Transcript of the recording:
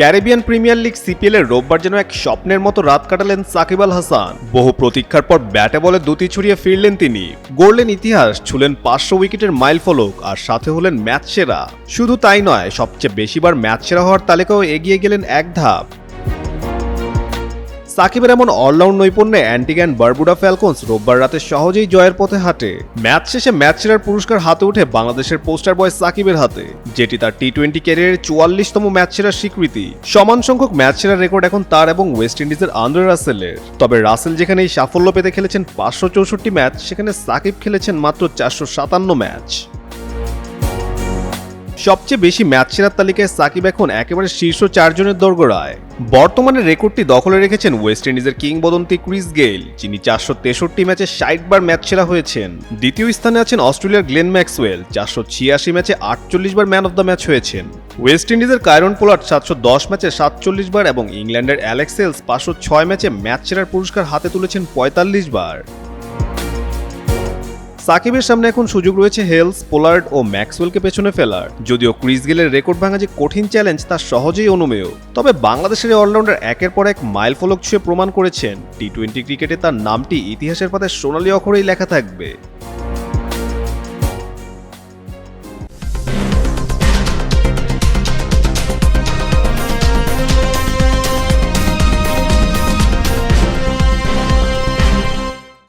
Caribbean premier league CPL এর রোববার যেন এক স্বপ্নের মতো রাত কাটালেন সাকিব আল হাসান। বহু প্রতীক্ষার পর ব্যাটে বলে দুটি ছড়িয়ে ফিরলেন তিনি। গড়লেন ইতিহাস ছুলেন পাঁচশো উইকেটের মাইল ফলক আর সাথে হলেন ম্যাচ সেরা। শুধু তাই নয়, সবচেয়ে বেশিবার ম্যাচ সেরা হওয়ার তালিকাও এগিয়ে গেলেন এক ধাপ। সাকিবের এমন অলরাউন্ড নৈপুণ্যে অ্যান্টিগ্যান বারবুডা ফ্যালকনস রোববার রাতে সহজেই জয়ের পথে হাঁটে। ম্যাচ শেষে ম্যাচ সেরার পুরস্কার হাতে উঠে বাংলাদেশের পোস্টার বয় সাকিবের হাতে, যেটি তার টি টোয়েন্টি ক্যারিয়ারের চুয়াল্লিশতম ম্যাচ সেরার স্বীকৃতি। সমান সংখ্যক ম্যাচ সেরার রেকর্ড এখন তার এবং ওয়েস্ট ইন্ডিজের আন্দ্রে রাসেলের। তবে রাসেল যেখানে এই সাফল্য পেতে খেলেছেন পাঁচশো চৌষট্টি ম্যাচ, সেখানে সাকিব খেলেছেন মাত্র চারশো সাতান্ন ম্যাচ। সবচেয়ে বেশি ম্যাচ সেরার তালিকায় সাকিব এখন একেবারে শীর্ষ চারজনের দোরগোড়ায়। বর্তমানে রেকর্ডটি দখলে রেখেছেন ওয়েস্ট ইন্ডিজের কিংবদন্তি ক্রিস গেইল, যিনি চারশো তেষট্টি ম্যাচে ষাট বার ম্যাচ সেরা হয়েছেন। দ্বিতীয় স্থানে আছেন অস্ট্রেলিয়ার গ্লেন ম্যাক্সওয়েল, চারশো ছিয়াশি ম্যাচে আটচল্লিশ বার ম্যান অফ দ্য ম্যাচ হয়েছেন। ওয়েস্ট ইন্ডিজের কায়রন পোলার্ড সাতশো দশ ম্যাচে সাতচল্লিশ বার এবং ইংল্যান্ডের অ্যালেক্সেলস পাঁচশো ছয় ম্যাচে ম্যাচ সেরার পুরস্কার হাতে তুলেছেন পঁয়তাল্লিশ বার সাকিবের সামনে এখন সুযোগ রয়েছে হেলস, পোলার্ড ও ম্যাক্সওয়েলকে পেছনে ফেলার। যদিও ক্রিস গেলের রেকর্ড ভাঙা যে কঠিন চ্যালেঞ্জ তা সহজেই অনুমেয়। তবে বাংলাদেশের অলরাউন্ডার একের পর এক মাইল ফলক ছুঁয়ে প্রমাণ করেছেন। টি টোয়েন্টি ক্রিকেটে তার নামটি ইতিহাসের পাতায় সোনালি অক্ষরেই লেখা থাকবে।